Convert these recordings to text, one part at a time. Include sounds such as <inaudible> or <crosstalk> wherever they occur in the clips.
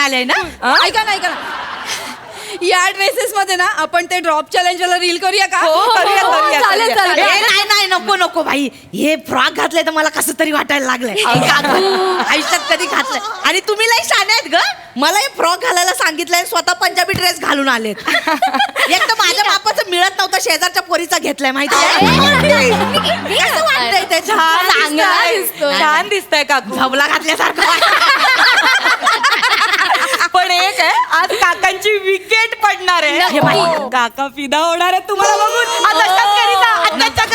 आहे ना? ऐका ना ऐका ना. या ड्रेसेस मध्ये ना आपण ते ड्रॉप चॅलेंज वाला रील करूया का? हो, करूया, करूया, चालेल करूया. चालेल. ए, नाही नाही नको नको भाई. हे फ्रॉक घातलंय तर मला कसं तरी वाटायला लागलंय. आयुष्यात कधी घातलंय. आणि तुम्ही लई शाने आहेत ग. मला हे फ्रॉक घालायला सांगितलंय स्वतः पंजाबी ड्रेस घालून आलेत. एक तर माझ्या बापाचं मिळत नव्हतं शेजारच्या पोरीचा घेतलाय माहिती आहे कसं वाटतंय ते? छान चांगला दिसतंय. दिसतोय. छान दिसतंय काकू. <laughs> झबला घातल्यासारखं. पण एक आहे आज काकांची विकेट पडणार आहे. हे. काका फिदा होणार आहे तुम्हाला बघून. आज अशाच करीता आत्ताच्या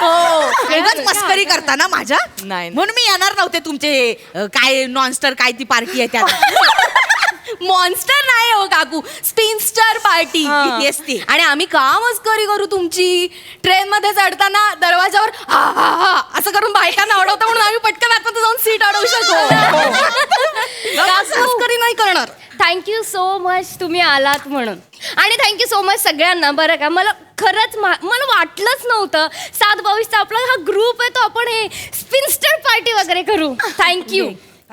हो. उगाच मस्करी करता ना माझ्या नाही. म्हणून मी येणार नव्हते तुमचे अ, काय नॉनस्टर काय ती पार्टी आहे त्यात. <laughs> मॉन्स्टर नाही हो काकू. स्पिनस्टर पार्टी हा. ती. आणि आम्ही का मस्करी करू तुमची? ट्रेन मध्ये चढताना दरवाजावर हा हा हा असं करून बायकांना अडवतं म्हणून आम्ही पटकन आतमध्ये जाऊन सीट अडवू शकतो. <laughs> काकू मस्करी नाही करणार. थँक्यू सो मच तुम्ही आलात म्हणून. आणि थँक्यू सो मच सगळ्यांना. बरं का? मला खरंच मा- मला वाटलंच नव्हतं. सात बावीसचा आपला हा ग्रुप आहे तो आपण हे स्पिनस्टर पार्टी वगैरे करू. थँक्यू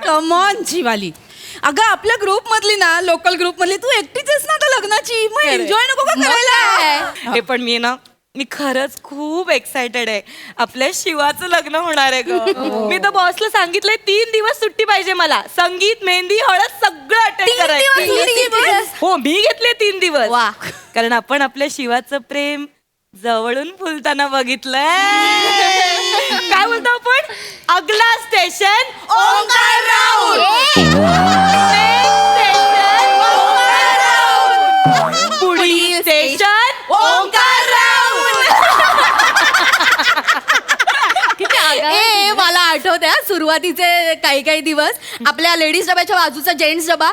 कमॉन जीवाली अगं आपल्या ग्रुप मधली ना लोकल ग्रुप मधली तू एकटीच आहेस ना आता लग्नाची? मग एन्जॉय नको का करायला? हे. पण मी ना मी खरंच खूप एक्साइटेड आहे. आपल्या शिवाचं लग्न होणार आहे ग. मी तर बॉसला सांगितलंय तीन दिवस सुट्टी पाहिजे मला. संगीत मेहंदी हळद सगळं अटेंड तीन दिवस सुट्टी करायचं दिवस? हो मी घेतले तीन दिवस. वा. कारण आपण आपल्या शिवाचं प्रेम जवळून फुलताना बघितलंय. <laughs> काय बोलतो आपण? अगला स्टेशन ओंकार पुढील स्टेशन ओंकार <laughs> हा, सुरुवातीचे काही काही दिवस. आपल्या लेडीज डब्याच्या बाजूचा जेंट्स डबा.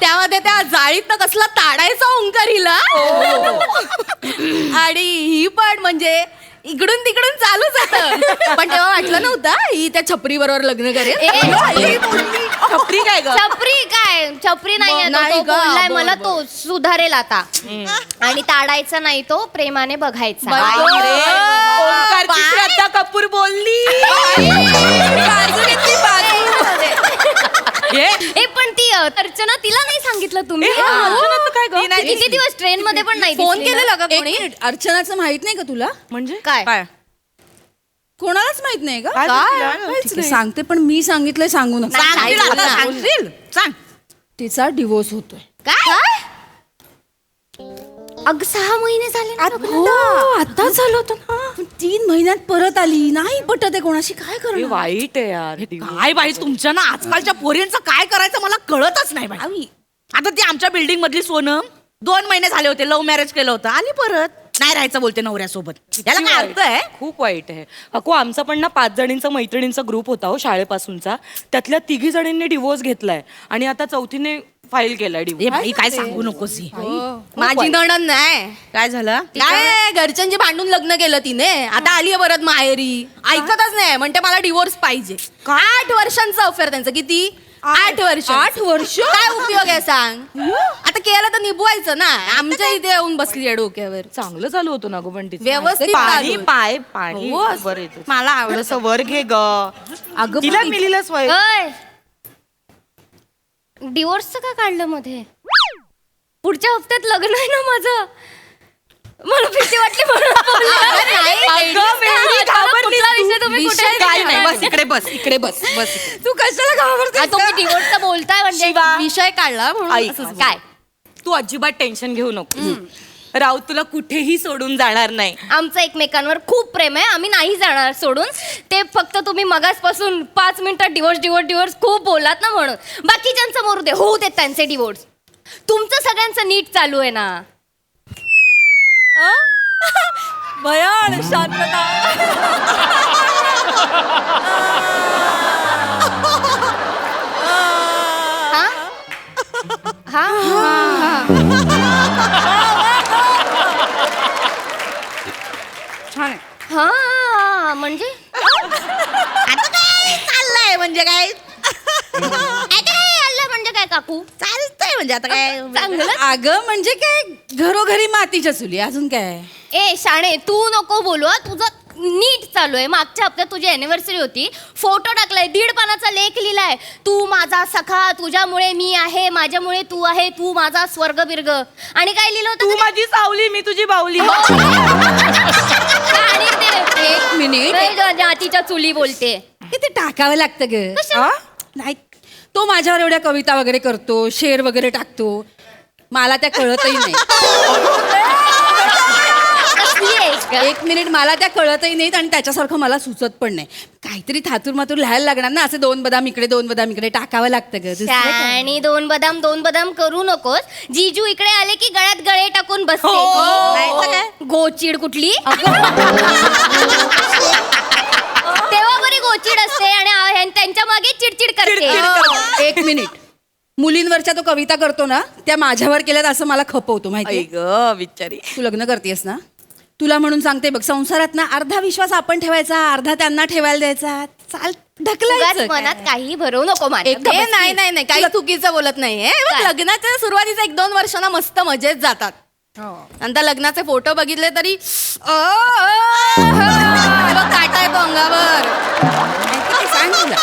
त्यामध्ये त्या जाळीत कसला ताडायचा ओंकार हिला. आणि ही पण म्हणजे इकडून तिकडून चालूच होतं. पण तेव्हा वाटलं नव्हतं ही त्या छपरी बरोबर लग्न करेल. ए, छपरी. काय ग? छपरी काय? छपरी नाही आहे तो. नाही तो का? बोललाय बरं, मला तो सुधारेल आता. आणि ताडायचा नाही तो प्रेमाने बघायचा. ओंकारची श्रद्धा कपूर बोलली. बाजू घेतली, बाजू. ए पण ती अ, अर्चना तिला नाही सांगितलं तुम्ही? ए, हा, अर्चनाचं काय गं? ती नाही- किती दिवस ट्रेन मध्ये पण नाही फोन दिसली ना? केलेला का कोणी? अर्चनाचं माहीत नाही का तुला? म्हणजे? काय? कोणालाच माहीत नाही का काय सांगितलं? ठीक आहे, सांगते पण मी सांगितलंय सांगू नका. सांगशील सांग. तिचा डिवोर्स होतोय. काय? अग सहा महिने झाले ना हो आता झालं होतं ना. पण तीन महिन्यात परत आली. नाही पटत आहे कोणाशी. काय हे करणार? वाईट आहे यार. काय बाई तुमच्या ना आजकालच्या पोरींचं काय करायचं मला कळतच नाही बाई. आता ती आमच्या बिल्डिंग मधली सोनम दोन महिने झाले होते. लव्ह मॅरेज केलं होतं. आली परत. नाही राहायचं बोलते नवऱ्यासोबत. याला काय अर्थ आहे? खूप वाईट आहे. अको आमचा पण ना पाच जणींचा मैत्रिणींचा ग्रुप होता हो शाळेपासूनचा. त्यातल्या तिघी जणींनी डिवोर्स घेतलाय. आणि आता चौथीने फाईल केलाय डिवोर्स बाई काय सांगू नकोस ही. माझी नणन नाही. काय झालं? काय घरच्यांची भांडून लग्न केलं तिने. आता आली आहे परत माहेरी. ऐकतच नाही. म्हणते मला डिवोर्स पाहिजे. आठ वर्षांचा अफेअर त्यांचं. किती? आठ वर्ष. आठ वर्ष? काय उपयोग आहे सांग? आता केलं तर निभवायचं ना. आमच्या इथे येऊन बसली आहे डोक्यावर. चांगलं चालू होतं ना गो पण तिचं. व्यवस्थित पाणी चालू. पाय पाणी हो. वर येतं. मला आवडत. थोडंसं वर घे ग. अगं तिला पण- मिलीला स्वय डिवोर्सचं का काढलं मध्ये? पुढच्या हप्त्यात लग्न आहे ना माझं. मला भीती वाटली? बस इकडे बस इकडे बस बस. तू कशाला घाबरते आ, तुम्ही डिवोर्सचं बोलताय म्हणजे शिवा. विषय काढला म्हणून ऐक. काय? तू अजिबात टेन्शन घेऊ नको. राऊत तुला कुठेही सोडून जाणार नाही. आमचं एकमेकांवर खूप प्रेम आहे आम्ही नाही जाणार सोडून. ते फक्त तुम्ही मगासपासून पाच मिनिटात डिवोर्स डिवोर्स डिवोर्स खूप बोलात ना म्हणून. बाकीच्यांचं मरू दे होऊ देत त्यांचे डिवोर्स तुमचं सगळ्यांचं नीट चालू आहे ना. <laughs> भयान शांतता. हा हा? हा? छान आहे. हा म्हणजे? आता काय? चाललंय म्हणजे काय? <laughs> काकू? चालतंय म्हणजे आता काय चांगलं? अगं म्हणजे काय घरोघरी मातीच्या चुली अजून काय? ए शाणे तू नको बोलू हा. तुझं नीट चालू आहे. मागच्या हप्त्यात तुझी अॅनिव्हर्सरी होती. फोटो टाकलाय दीड पानाचा लेख लिहिलाय. तू माझा सखा तुझ्यामुळे मी आहे माझ्यामुळे तू आहे तू माझा स्वर्ग बिर्ग आणि काय लिहिलं तू होतं माझी सावली मी तुझी बावली. <laughs> आणि ते एक मिनिट. ते जातीच्या चुली बोलते. हे ते टाकावं लागतं ग? हा? नाही तो माझ्यावर एवढ्या कविता वगैरे करतो शेर वगैरे टाकतो मला त्या कळतही नाही? एक मिनिट मला त्या कळतही नाहीत आणि त्याच्यासारखं मला सुचत पण नाही काहीतरी थातूर मातूर लिहायला लागणार ना असे दोन बदाम इकडे दोन बदाम इकडे टाकावं लागतं ग दुसरं काय? आणि दोन बदाम दोन बदाम करू नकोस जीजू इकडे आले की गळ्यात गळे टाकून बसते हो. काय? गोचिड कुठली <laughs> बरी गोचिड असते आणि आ- ह्यां- त्यांच्या मागे चिडचिड करते. एक मिनिट मुलींवरच्या तो कविता करतो ना त्या माझ्यावर केल्यात असं मला खपवतो माहिती ग बिचारी तू लग्न करतेस ना तुला म्हणून सांगते बघ संसारात ना अर्धा विश्वास आपण ठेवायचा अर्धा त्यांना ठेवायला द्यायचा चाल उगाच ढकलायचं मनात काही भरवू नको एक- ए, नाही नाही नाही काही चुकीचं बोलत नाहीये बघ, काय? लग्नाच्या सुरुवातीचा एक दोन वर्षांना मस्त मजेत जातात नंतर लग्नाचे फोटो बघितले तरी अ, अ, अ, बघ, काटा येतो अंगावर सांग तुला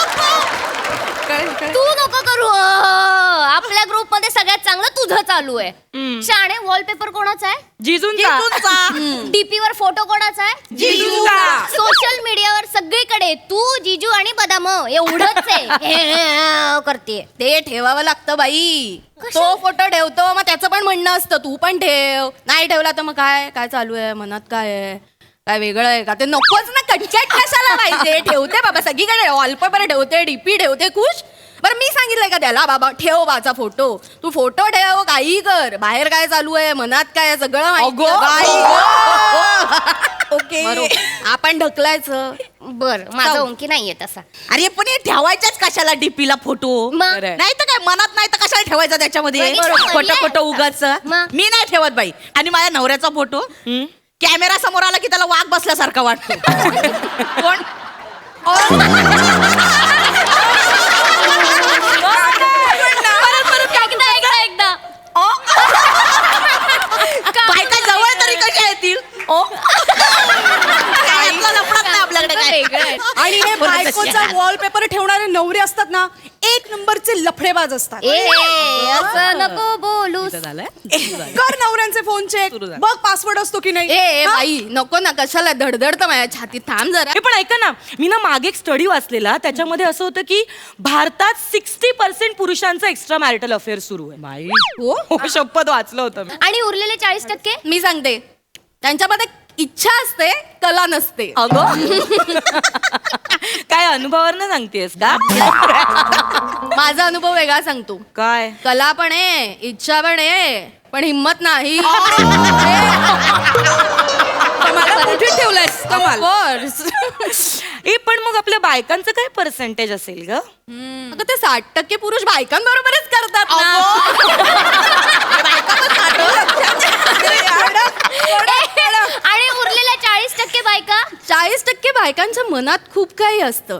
कळेल, कळेल. तू नको करू अं, आपल्या ग्रुपमध्ये सगळ्यात चांगलं तुझं चालू आहे. शाणे वॉलपेपर कोणाचा आहे? जिजूंचा. डीपी वर फोटो कोणाचा आहे? जिजूचा. सोशल मीडियावर सगळीकडे तू जिजू आणि बदाम एवढंच आहे. <laughs> करते. ते ठेवावं लागतं बाई. तो फोटो ठेवतो मग त्याचं पण म्हणणं असतं तू पण ठेव. नाही ठेवला तर मग काय काय चालू आहे मनात काय आहे? काय वेगळं आहे का? ते नकोच ना कटकट कशाला पाहिजे ठेवते बाबा सगळीकडे वॉलपेपर ठेवते डीपी ठेवते खुश बरं मी सांगितलंय का त्याला? बाबा ठेव बाचा फोटो. तू फोटो ठेव काही कर. बाहेर काय चालू आहे? मनात काय आहे? सगळं माहिती. अगो. ओके. बरोबर. आपण ढकलायचं. बर माझा ओंकी नाहीये तसा. अरे पण हे ठेवायच्याच कशाला डीपीला फोटो? मग? खरंय. नाही तर काय मनात नाही तर कशाला ठेवायचा त्याच्यामध्ये. खोटं खोटं उगाच. मग? मी नाही ठेवत बाई. आणि माझ्या नवऱ्याचा फोटो? कॅमेरा समोर आला की त्याला वाघ बसल्यासारखा वाटतो. <laughs> कोण? परत <laughs> परत एकदा एकदा एकदा. <laughs> बायका जवळ तरी कशा येतील? ओ काय यातला लफडाच नाही आपल्याकडे काय वेगळं आहे. आणि हे बायकोचा वॉलपेपर ठेवणारे नवरे असतात ना एक नंबरचे लफडेबाज असतात. ए असं नको बोलू कर नवऱ्यांचे फोन चेक बघ पासवर्ड असतो की नाही. ए ए, हा? बाई नको ना कशाला धडधडतं माझ्या छातीत थांब जरा. हे पण ऐका ना मी ना मागे एक स्टडी वाचलेला त्याच्यामध्ये असं होतं की भारतात सिक्स्टी पर्सेंट पुरुषांचा एक्स्ट्रा मॅरिटल अफेअर सुरू आहे. हो शपथ वाचलं होतं मी. आणि उरलेले चाळीस टक्के? मी सांगते. त्यांच्यामध्ये इच्छा असते कला नसते. अगं. काय अनुभवावर सांगतेस का? माझा अनुभव वेगळा सांगतो. काय? कला पण आहे इच्छा पण आहे पण हिंमत नाही. <laughs> कुठे ठेवलंयस? कमाल. ए पण मग आपल्या बायकांचं काय पर्सेंटेज असेल ग? अगं ते साठ टक्के पुरुष बायकांबरोबरच करतात ना. आणि उरलेल्या चाळीस टक्के बायका? चाळीस टक्के बायकांच्या मनात खूप काही असतं.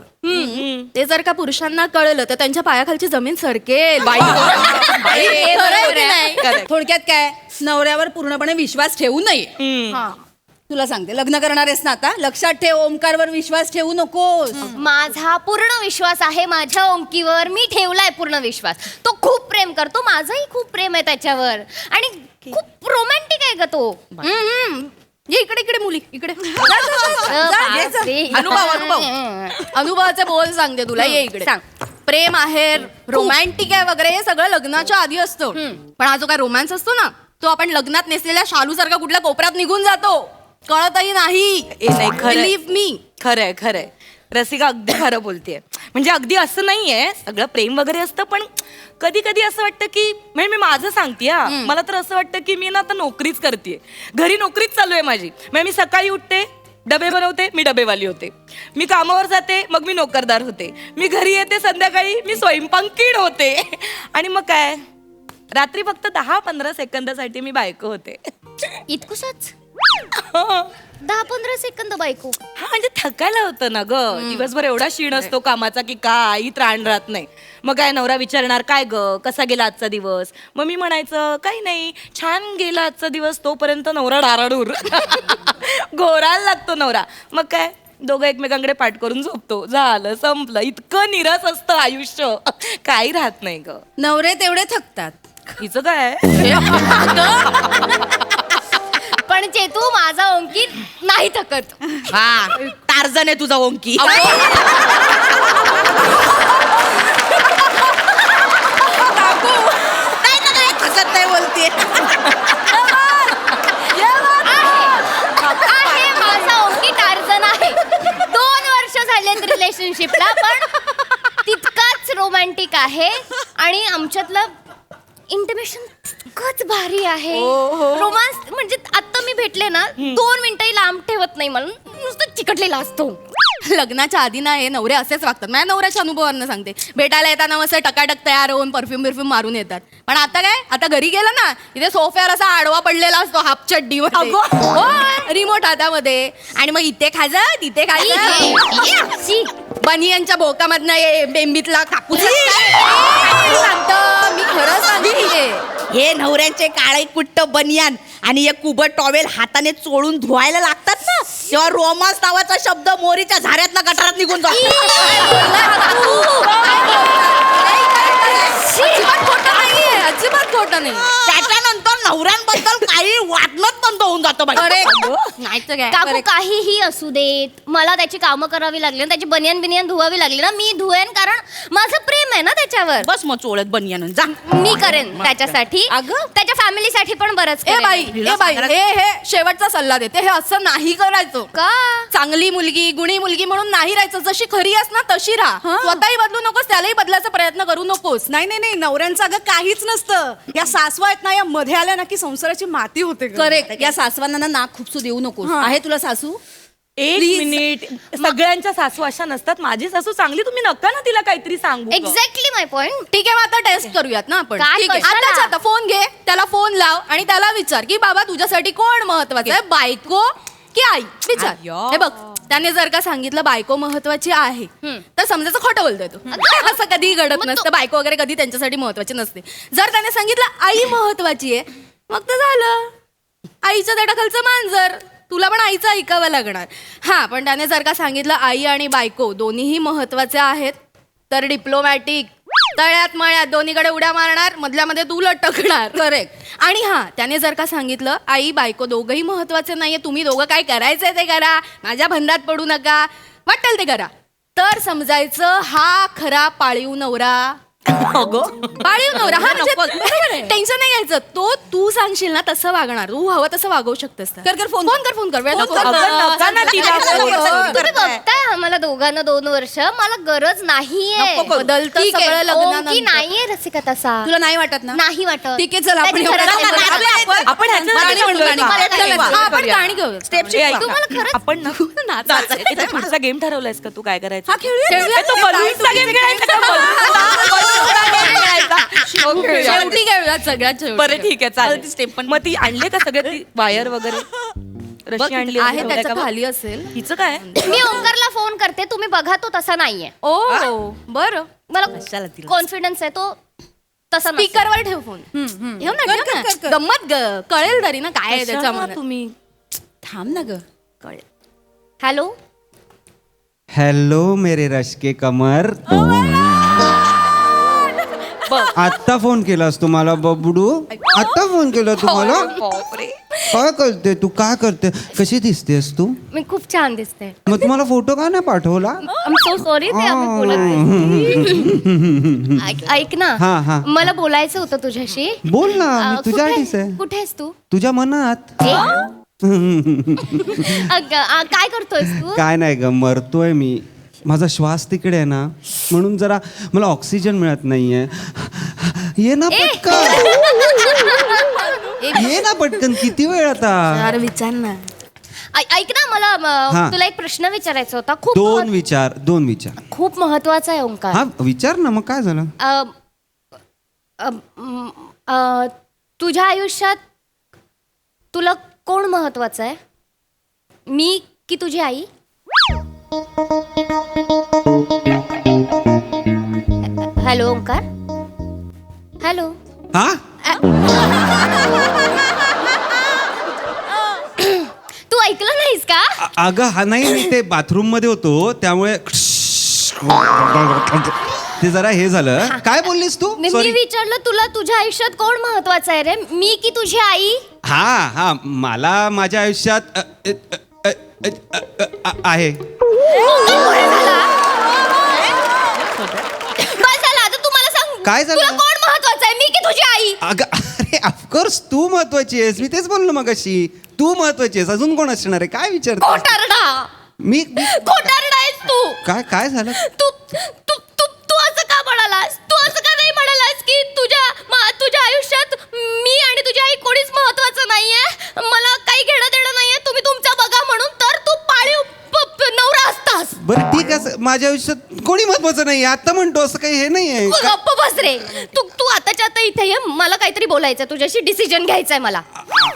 ते जर का पुरुषांना कळलं तर त्यांच्या पायाखालची जमीन सरकेल. बाई खरं आहे बरोबर की आहे. नाही? थोडक्यात काय? नवऱ्यावर पूर्णपणे विश्वास ठेवू नये. तुला सांगते लग्न करणार आहेस ना आता लक्षात ठेव ओमकारवर विश्वास ठेवू नकोस. माझा पूर्ण विश्वास आहे माझ्या ओंकीवर मी ठेवलाय पूर्ण विश्वास. तो खूप प्रेम करतो माझंही खूप प्रेम आहे त्याच्यावर. आणि खूप रोमॅन्टिक आहे का तो. हम्म. ये इकडे इकडे मुली इकडे. <laughs> अनुभव अनुभव. अनुभवाचे बोल सांगते तुला ये इकडे. सांग. प्रेम आहे रोमॅन्टिक आहे वगैरे हे सगळं लग्नाच्या आधी असतं. पण हा जो काय रोमॅन्स असतो ना तो आपण लग्नात नेसलेल्या शालू सारखा कुठल्या कोपऱ्यात निघून जातो. कळतही नाही. ए, नाही, खरंय. बिलीव्ह मी खरंय खरंय रसिका अगदी खरं बोलतेय. म्हणजे अगदी असं नाहीये. सगळं प्रेम वगैरे असतं पण कधी कधी असं वाटतं की म्हणजे मी माझं सांगते हा. मला तर असं वाटतं की मी ना आता नोकरीच करते घरी नोकरीच चालू आहे माझी. म्हणजे मी सकाळी उठते डबे बनवते मी डबेवाली होते. मी कामावर जाते मग मी नोकरदार होते. मी घरी येते संध्याकाळी मी स्वयंपाकीण होते. आणि मग काय? रात्री फक्त दहा पंधरा सेकंदासाठी मी बायको होते. इतकुसच? दहा पंधरा सेकंद बायको. हा म्हणजे थकायला होतं ना ग. दिवसभर एवढा क्षीण असतो कामाचा की काही त्राण राहत नाही. मग काय नवरा विचारणार काय ग? कसा गेला आजचा दिवस? मग मी म्हणायचं काही नाही. छान गेला आजचा दिवस तोपर्यंत नवरा डाराडूर. <laughs> घोरायला लागतो नवरा. मग काय? दोघं एकमेकांकडे पाठ करून झोपतो. झालं संपलं. इतकं निरस असतं आयुष्य. <laughs> काही राहत नाही ग. नवरे तेवढे थकतात. हिचं काय? <laughs> पण चेतू माझा ओंकी नाही थकत. हा टार्झन आहे तुझा ओंकी नाही ना काय थकत नाही बोलते. आहे माझा ओंकी टार्झन आहे. दोन वर्ष झालेत रिलेशनशिपला पण तितकाच रोमॅन्टिक आहे आणि आमच्यातलं इंटिमेशन इतकंच भारी आहे. रोमांस म्हणजे आता मी भेटले ना दोन मिनिटंही लांब ठेवत नाही मला नुसतं चिकटलेला असतो. लग्नाच्या आधी ना हे नवरे असेच वागतात. माझ्या नवऱ्याच्या अनुभवानं सांगते. भेटायला येताना मस्त टकाटक तयार होऊन परफ्यूम बिरफ्यूम मारून येतात. पण आता काय? आता घरी गेलं ना इथे सोफ्यावर असा आडवा पडलेला असतो हाफ चड्डी रिमोट हातामध्ये. आणि मग इथे खायचं तिथे खायचं. बनियांच्या बोकामधनं ये बेंबीतला कापूस सांगतो. खरं सांगते. हे नवऱ्यांचे काळे कुट्ट बनियान आणि एक कुबट टॉवेल हाताने चोळून धुवायला लागतात ना तेव्हा रोमांस नावाचा शब्द मोरीच्या झाऱ्यातला गटारात निघून जातो. अजिबात खोटं नाहीये अजिबात खोटं नाही. त्याच्यानंतर नवऱ्यांबद्दल काही वाटणंच बंद होऊन जातं बाई. नाही तर काय? काकू काहीही असू देत. मला त्याची कामं करावी लागली ना त्याची बनियान बिनियान धुवावी लागली ना मी धुवेन कारण माझं प्रेम आहे ना त्याच्यावर. बस मग चोळत बनियान जा. मी करेन त्याच्यासाठी. अगं. त्याच्या फॅमिलीसाठी पण बरंच ए करेन. बाई ए बाई हे हे शेवटचा सल्ला देते. हे असं नाही करायचं. का? चांगली मुलगी गुणी मुलगी म्हणून नाही राहायचं. जशी खरी आहेस ना तशी राहा. स्वतःही बदलू नकोस त्यालाही बदलायचा प्रयत्न करू नकोस. नाही नाही नाही नवऱ्यांचं अगं काहीच नसतं. या सासवा आहेत ना या मध्ये आल्या ना की संसाराची माती होते. करेक्ट या सासवांना नाक खुपसू देऊ नकोस. आहे तुला सासू? एक मिनिट. सगळ्यांच्या सासू अशा नसतात. माझी सासू चांगली तुम्ही नका ना तिला काहीतरी सांगू. ग. एक्झॅक्टली माय पॉइंट ठीक आहे मग आता टेस्ट करूयात ना आपण. काय ठीक आहे. कशाला? आताच आता फोन घे. त्याला फोन लाव आणि त्याला विचार की बाबा तुझ्यासाठी कोण महत्वाचं आहे? बायको की आई विचार. अय्यो. हे बघ त्याने जर का सांगितलं बायको महत्वाची आहे तर समजायचं खोटं बोलतोय तो. असं कधी घडत नसतं बायको वगैरे कधी त्यांच्यासाठी महत्वाची नसते. जर त्याने सांगितलं आई महत्वाची आहे मग तर झालं. आईच्या दडाखालचं मांजर. तुला पण आईचं ऐकावं लागणार. हा पण त्याने जर का सांगितलं आई आणि बायको दोन्हीही महत्त्वाचे आहेत तर डिप्लोमॅटिक तळ्यात मळ्यात दोन्हीकडे उड्या मारणार मधल्यामध्ये तू लटकणार. करेक्ट आणि हा त्याने जर का सांगितलं आई बायको दोघंही महत्त्वाचे नाहीये तुम्ही दोघं काय करायचंय ते करा माझ्या भंडात पडू नका. वाटेल ते करा. तर समजायचं हा खरा पाळीव नवरा अगं. पाळीव नवरा. हा म्हणजे टेन्शन नाही घ्यायचं. तो तू सांगशील ना तसं वागणार. तू हवं तसं वागवू शकतेस कर कर फोन फोन कर फोन कर. वेळ नको. अगं, नका ना तिला फोन. तुम्ही बघताय आम्हाला दोघांना दोन वर्ष मला गरज नाहीये. नको करू. बदलतं ठीक आहे. सगळं ओंकी लग्नानंतर नाहीये रसिका तसा. तुला नाही वाटत ना? नाही वाटत. ठीक आहे, चल, आपण त्याची एवढं गरज आपण- गाणी म्हणू, गाणी. हा, आपण. गाणी घेऊ स्टेप ए, ऐक तुम्हाला. खरंच- आपण ना तू पुढचा गेम ठरवलायस का तू? काय करायचं? हा खेळूया. ए, तो game खेळायचा का? शेवटी घेऊया सगळ्यात शेवटी बरं ठीक आहे चालेल. ती पण- मग ती आणले का सगळे ती वायर वगैरे? बघ, रशी आणली आहे त्याच्या का? खाली असेल. हिचं काय? मी ओंकारला फोन करते तुम्ही बघा तो तसा नाहीये. ओ बरं. मला? कॉन्फिडन्स आहे तो तसा नसेल. स्पीकरवर ठेव फोन ठेव ना ठेव ना. गंमत ग कळेल तरी ना काय आहे कशाला तुम्ही? थांब ना ग. कळेल. हॅलो हेलो मेरे रश के कमर. आत्ता फोन केलास तुम्हाला बबडू? आत्ता फोन केला तुम्हाला? बापरे. काय करते तू? काय करते? कशी दिसतेस तू? मी खूप छान दिसते. मग तुम्हाला फोटो का नाही पाठवला? आय सो सॉरी ते आम्ही बोलत नाही. ऐक- ऐक ना. हा, हा. मला बोलायचं होतं तुझ्याशी. बोल ना अ, मी तुझ्यासाठीच कुठे आहे. कुठे आहेस तू? तुझ्या मनात. ए? <laughs> अग, अ, काय करतोयस तू? काय नाही ग मरतोय मी. माझा श्वास तिकडे आहे ना म्हणून जरा मला ऑक्सिजन मिळत नाहीये. ये ना पटकन. <laughs> ये ना पटकन किती वेळ आता? अरे विचार ना. ऐ- ऐक ना मला म, हा. तुला एक प्रश्न विचारायचा होता. खूप दोन विचार दोन विचार. खूप महत्त्वाचा आहे ओंकार. हा विचार ना मग काय झालं? म, अ, तुझ्या आयुष्यात तुला कोण महत्वाचं आहे? मी की तुझी आई? हॅलो ओंकार? हॅलो? हा? <coughs> तू ऐकलं नाही अगं हा नाही मी ते बाथरूममध्ये होतो त्यामुळे ते जरा हे झालं. काय बोललीस तू? मी विचारलं तुला तुझ्या आयुष्यात कोण महत्वाचं आहे रे? मी की तुझी आई? हा हा मला माझ्या आयुष्यात अ, अ, अ, अ, अ, अ, अ, आहे झालं आता तू मला सांग काय झालं? तुला कोण महत्वाचं आहे? मी की तुझी आई? अगं अरे ऑफकोर्स तू महत्वाची आहेस. मी तेच बोललो मग अशी तू महत्वाची आहेस. अजून कोण असणार आहे? काय विचारते खोटारडा मी मी- खोटारडा आहेस तू. काय काय झालं? तू तू तू तू असं का म्हणालास? तू असं का नाही म्हणालास की तुझ्या मा- तुझ्या आयुष्यात मी आणि तुझी आई कोणीच महत्वाचं नाहीये? माझ्या आयुष्यात कोणी महत्वाचं नाही आता म्हणतो असं काही हे नाही आहे तू गप्प बस रे. तू तू आताच्या आता इथे ये. मला काहीतरी बोलायचं तुझ्याशी डिसिजन घ्यायचंय मला.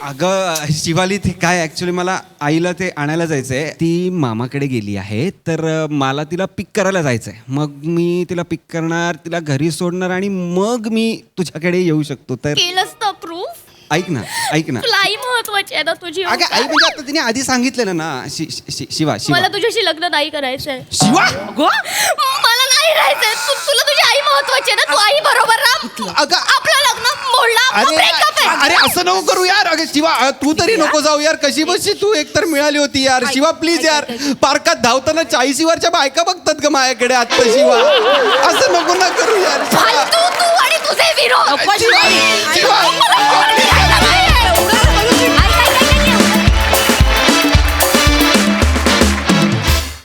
अगं शिवाली ते काय? ऍक्च्युली मला आईला ते आणायला जायचंय. ती मामाकडे गेली आहे. तर अं, मला तिला पिक करायला जायचंय. मग मी तिला पिक करणार तिला घरी सोडणार आणि मग मी तुझ्याकडे येऊ शकतो. तर केलंस तर प्रूफ ऐक ना ऐक ना. तुला आई महत्वाची आहे ना तुझी हो अगं आई म्हणजे आता तिने आधी सांगितलेलं ना शि- शि- शिवा मला शिवा तुझ्याशी लग्न नाही करायचंय. शिवा? गो मला नाही राहायचंय तुला तुझी आई महत्वाची आहे ना? तू आई बरोबर राहा अगं. आपलं लग्न अरे अरे असं नको करू यार. अगं शिवा तू तरी नको जाऊ यार. कशी बशी तू? एकतर मिळाली होती यार. शिवा प्लीज यार. पार्कात धावताना चाळीसीवरच्या बायका बघतात ग माझ्याकडे आत्ता शिवा. असं नको ना करू यार शिवा. तू आणि तुझे विरोध. शिवा.